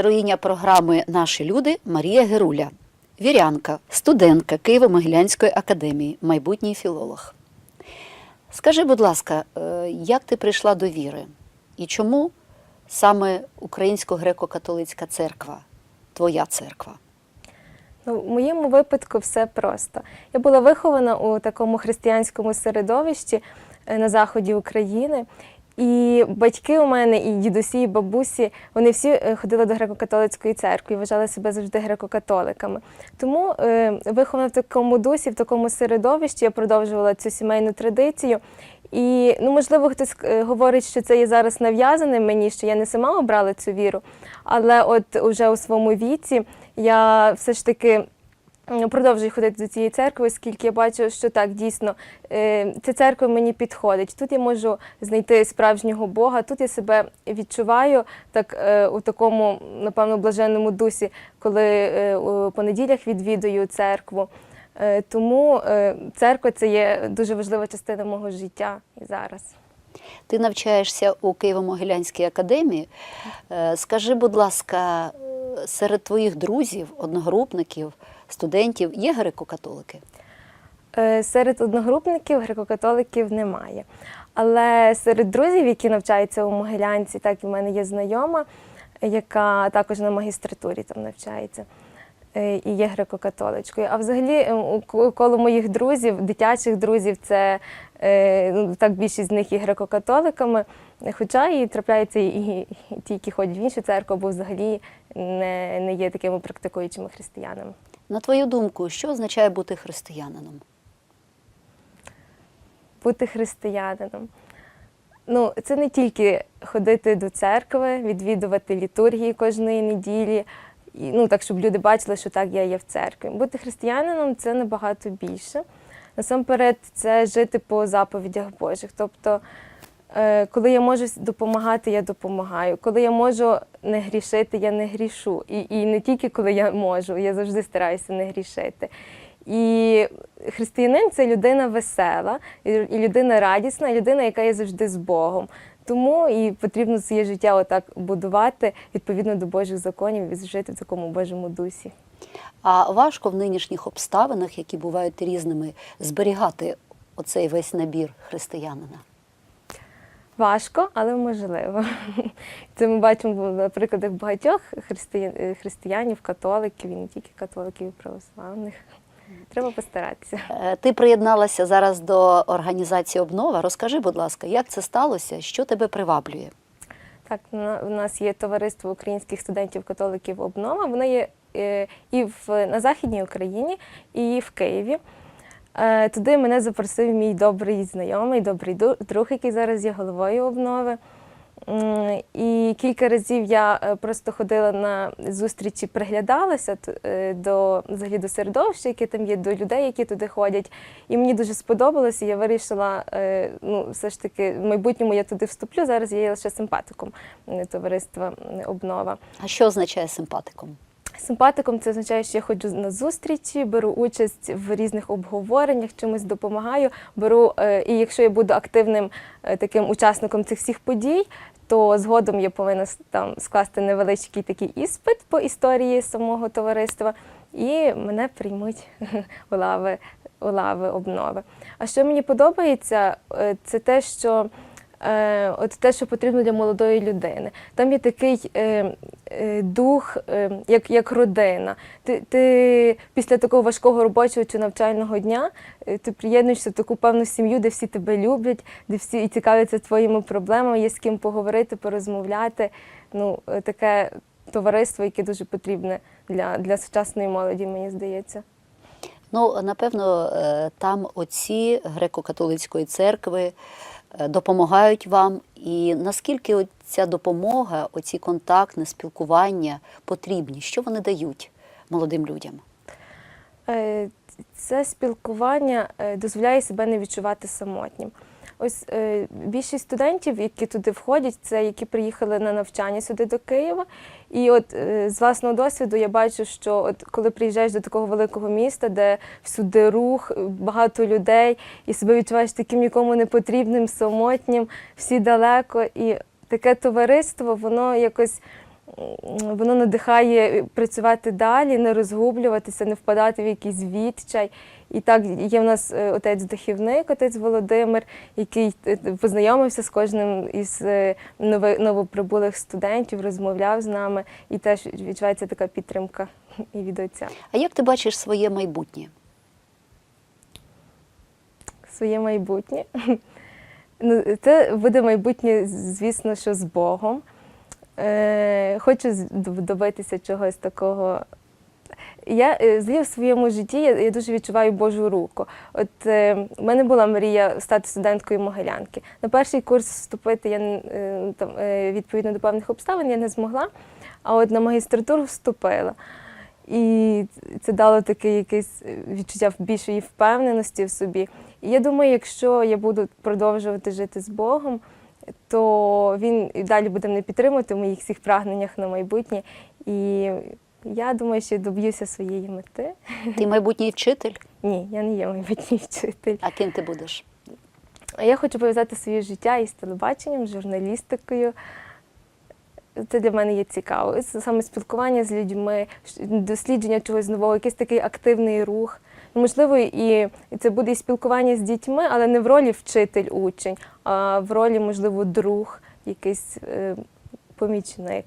героїня програми Наші люди Марія Геруля, вірянка, студентка Києво-Могилянської академії, майбутній філолог. Скажи, будь ласка, е, як ти прийшла до віри і чому саме Українсько-греко-католицька церква, твоя церква? Ну, в моєму випадку все просто. Я була вихована у такому християнському середовищі е, на заході України. І батьки у мене, і дідусі, і бабусі, вони всі е, ходили до греко-католицької церкви і вважали себе завжди греко-католиками. Тому е, вихована в такому дусі, в такому середовищі, я продовжувала цю сімейну традицію. І ну, можливо, хтось е, говорить, що це є зараз нав'язане мені, що я не сама обрала цю віру. Але от уже у своєму віці я все ж таки продовжую ходити до цієї церкви, оскільки я бачу, що так дійсно е, ця церква мені підходить. Тут я можу знайти справжнього Бога, тут я себе відчуваю так е, у такому, напевно, блаженному дусі, коли е, у понеділях відвідую церкву. Тому церква це є дуже важлива частина мого життя і зараз. Ти навчаєшся у Києво-Могилянській академії. Скажи, будь ласка, серед твоїх друзів, одногрупників, студентів є греко-католики? Е, Серед одногрупників греко-католиків немає. Але серед друзів, які навчаються у Могилянці, так і в мене є знайома, яка також на магістратурі там навчається. е, І є греко-католичкою. А взагалі, коло моїх друзів, дитячих друзів, це е, ну, так більшість з них є греко-католиками. Хоча і трапляються і ті, які ходять в іншу церкву, або взагалі не, не є такими практикуючими християнами. На твою думку, що означає бути християнином? бути християнином. Ну, це не тільки ходити до церкви, відвідувати літургії кожної неділі, і, ну, так, щоб люди бачили, що так, я є в церкві. Бути християнином це набагато більше. Насамперед, це жити по заповідях Божих. Тобто, коли я можу допомагати, я допомагаю. Коли я можу не грішити, я не грішу. І, і не тільки коли я можу, я завжди стараюся не грішити. І християнин це людина весела, і і людина радісна, і людина, яка є завжди з Богом. Тому і потрібно своє життя отак будувати відповідно до Божих законів і жити в такому Божому дусі. А важко в нинішніх обставинах, які бувають різними, зберігати оцей весь набір християнина? Важко, але можливо. Це ми бачимо на прикладах багатьох християн, е, християнів, католиків, і не тільки католиків, і православних. Треба постаратися. Е, Ти приєдналася зараз до організації Обнова. Розкажи, будь ласка, як це сталося? Що тебе приваблює? Так, у нас є товариство українських студентів-католиків Обнова. Воно є е, і в, на Західній Україні, і в Києві. Е, Туди мене запросив мій добрий знайомий, добрий друг, який зараз є головою обнови. І кілька разів я е, просто ходила на зустрічі, приглядалася е, до взагалі до середовища, яке там є, до людей, які туди ходять. І мені дуже сподобалося. Я вирішила, ну все ж таки, в майбутньому я туди вступлю. Зараз я є лише симпатиком товариства обнова. А що означає симпатиком? Симпатиком це означає, що я ходжу на зустрічі, беру участь в різних обговореннях, чимось допомагаю. Беру, е, і якщо я буду активним е, таким учасником цих всіх подій, то згодом я повинна там скласти невеличкий такий іспит по історії самого товариства, і мене приймуть у лави, у лави обнови. А що мені подобається, е, це те, що от те, що потрібно для молодої людини. Там є такий е, е, дух, е, як, як родина. Ти, ти після такого важкого робочого чи навчального дня е, ти приєднуєшся в таку певну сім'ю, де всі тебе люблять, де всі і цікавляться твоїми проблемами, є з ким поговорити, порозмовляти. Ну, е, таке товариство, яке дуже потрібне для, для сучасної молоді, мені здається. Ну, напевно, е, там отці греко-католицької церкви е, допомагають вам. І наскільки ця допомога, оці контактне спілкування потрібні? Що вони дають молодим людям? Е, Це спілкування е, дозволяє себе не відчувати самотнім. Ось е, більшість студентів, які туди входять, це які приїхали на навчання сюди до Києва. І от е, з власного досвіду я бачу, що от коли приїжджаєш до такого великого міста, де всюди рух, е, багато людей, і себе відчуваєш таким нікому не потрібним, самотнім, всі далеко. І таке товариство, воно якось воно надихає працювати далі, не розгублюватися, не впадати в якийсь відчай. І так є в нас е, отець духівник, отець Володимир, який е, познайомився з кожним із е, новоприбулих студентів, розмовляв з нами, і теж відчувається така підтримка і від отця. А як ти бачиш своє майбутнє? своє майбутнє. Ну, це буде майбутнє, звісно, що з Богом. Е, хочу добитися чогось такого. Я е, взагалі в своєму житті я, я дуже відчуваю Божу руку. От е, в мене була мрія стати студенткою Могилянки. На перший курс вступити я е, там, е, відповідно до певних обставин я не змогла, а от на магістратуру вступила. І це дало таке якесь відчуття більшої впевненості в собі. І я думаю, якщо я буду продовжувати жити з Богом, то він і далі буде мене підтримувати в моїх всіх прагненнях на майбутнє. І я думаю, що доб'юся своєї мети. Ти майбутній вчитель? Ні, я не є майбутній вчитель. А ким ти будеш? Я хочу пов'язати своє життя із телебаченням, з журналістикою. Це для мене є цікаво. Саме спілкування з людьми, дослідження чогось нового, якийсь такий активний рух. Можливо, і і це буде і спілкування з дітьми, але не в ролі вчитель-учень, а в ролі, можливо, друг, якийсь е, помічник.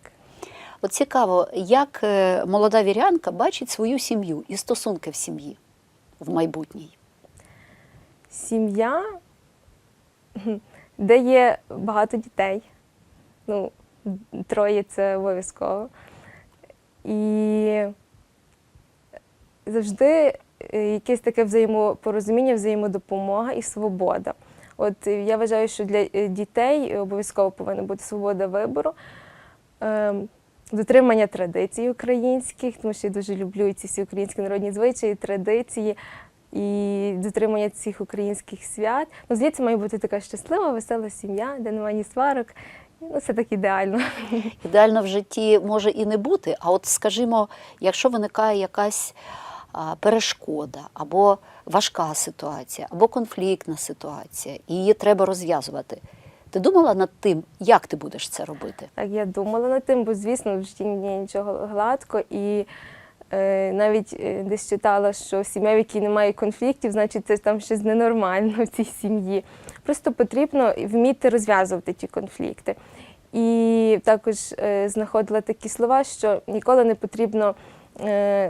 От цікаво, як е, молода вірянка бачить свою сім'ю і стосунки в сім'ї в майбутній. Сім'я, де є багато дітей. Ну, троє це обов'язково. І завжди е, якесь таке взаємопорозуміння, взаємодопомога і свобода. От я вважаю, що для е, дітей обов'язково повинна бути свобода вибору. Дотримання традицій українських, тому що я дуже люблю ці всі українські народні звичаї, традиції і дотримання цих українських свят. Ну, здається, має бути така щаслива, весела сім'я, де немає ні сварок. Ну, це так ідеально. Ідеально в житті може і не бути, а от скажімо, якщо виникає якась перешкода, або важка ситуація, або конфліктна ситуація, і її треба розв'язувати. Ти думала над тим, як ти будеш це робити? Так, я думала над тим, бо, звісно, в житті не нічого гладко. І е, навіть е, десь читала, що сім'я, в якій немає конфліктів, значить, це там щось ненормально в цій сім'ї. Просто потрібно вміти розв'язувати ті конфлікти. І також е, знаходила такі слова, що ніколи не потрібно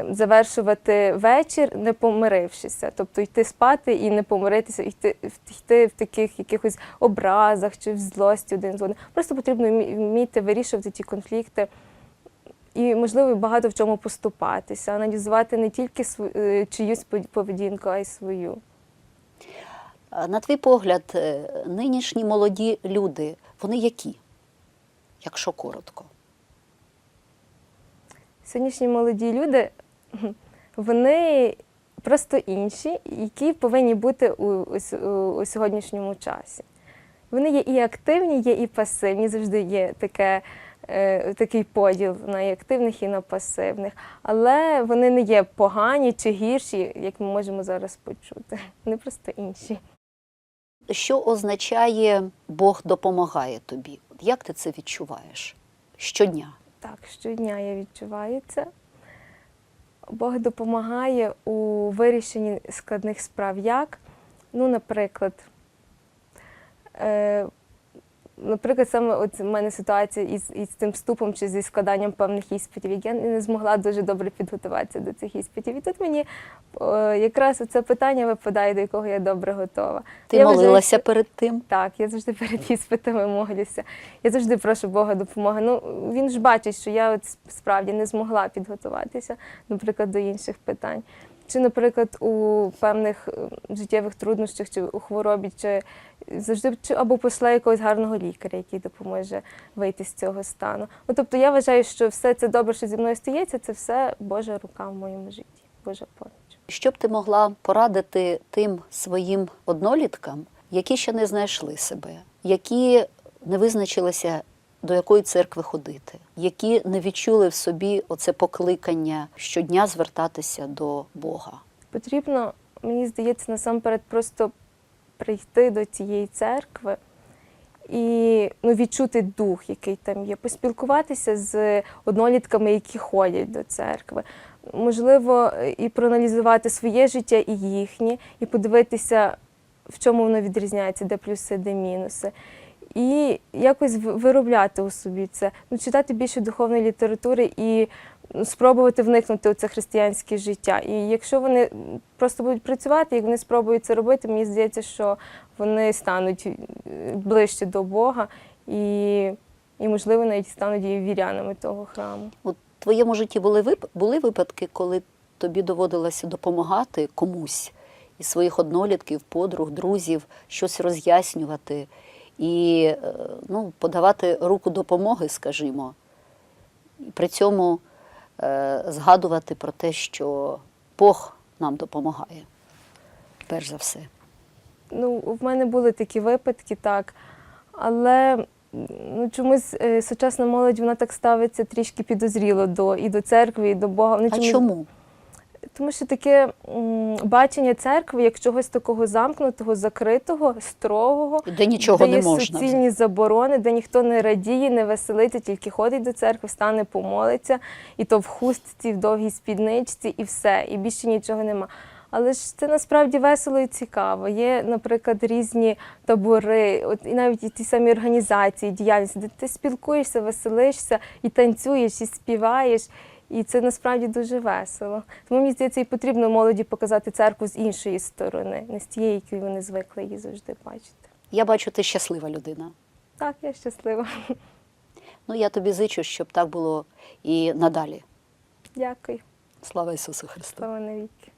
завершувати вечір, не помирившися. Тобто йти спати і не помиритися, йти, йти в таких якихось образах чи в злості один з одним. Просто потрібно вміти вирішувати ті конфлікти. І, можливо, багато в чому поступатися, аналізувати не тільки е, чиюсь поведінку, а й свою. На твій погляд, е, нинішні молоді люди, вони які? Якщо коротко. Сьогоднішні молоді люди, вони просто інші, які повинні бути у, у, у- сьогоднішньому часі. Вони є і активні, є і пасивні. Завжди є таке, е, такий поділ на і активних і на пасивних. Але вони не є погані чи гірші, як ми можемо зараз почути. Вони просто інші. Що означає Бог допомагає тобі? Як ти це відчуваєш щодня? Так, щодня я відчуваю це. Бог допомагає у вирішенні складних справ. Як? Ну, наприклад, е, наприклад, саме от в мене ситуація із, із цим вступом чи зі складанням певних іспитів, я не змогла дуже добре підготуватися до цих іспитів. І тут мені е, якраз це питання випадає, до якого я добре готова. Ти Я молилася що- перед тим? так, я завжди перед іспитами молюся. Я завжди прошу Бога допомоги. Ну він ж бачить, що я от справді не змогла підготуватися, наприклад, до інших питань. Чи, наприклад, у певних е, життєвих труднощах, чи у хворобі, чи завжди чи або пошла якогось гарного лікаря, який допоможе вийти з цього стану. Ну тобто я вважаю, що все це добре, що зі мною стається, це все Божа рука в моєму житті, Божа поміч. Що б ти могла порадити тим своїм одноліткам, які ще не знайшли себе, які не визначилися, до якої церкви ходити, які не відчули в собі оце покликання щодня звертатися до Бога? Потрібно, мені здається, насамперед просто прийти до цієї церкви і ну, відчути дух, який там є, поспілкуватися з однолітками, які ходять до церкви. Можливо, і проаналізувати своє життя і їхнє, і подивитися, в чому воно відрізняється, де плюси, де мінуси. І якось виробляти у собі це, ну, читати більше духовної літератури і спробувати вникнути у це християнське життя. І якщо вони просто будуть працювати, як вони спробують це робити, мені здається, що вони стануть е, ближче до Бога і, і можливо, навіть стануть і вірянами того храму. В твоєму житті були, були випадки, коли тобі доводилося допомагати комусь із своїх однолітків, подруг, друзів, щось роз'яснювати і е, ну, подавати руку допомоги, скажімо, і при цьому е, згадувати про те, що Бог нам допомагає, перш за все. Ну, в мене були такі випадки, так. Але ну, чомусь е, сучасна молодь вона так ставиться трішки підозріло до і до церкви, і до Бога. Вони А чомусь- чому? Тому що таке бачення церкви як чогось такого замкнутого, закритого, строгого, Де нічого де не можна. суцільні заборони, де ніхто не радіє, не веселиться, тільки ходить до церкви, встане, помолиться, і то в хустці, в довгій спідничці, і все, і більше нічого нема. Але ж це насправді весело і цікаво. Є, наприклад, різні табори, от і навіть і ті самі організації, діяльності, де ти спілкуєшся, веселишся і танцюєш, і співаєш. І це насправді дуже весело. Тому мені здається, і потрібно молоді показати церкву з іншої сторони, не з тієї, якою вони звикли її завжди бачити. Я бачу, ти щаслива людина. Так, я щаслива. Ну, я тобі зичу, щоб так було і надалі. Дякую. Слава Ісусу Христу! Слава навіки.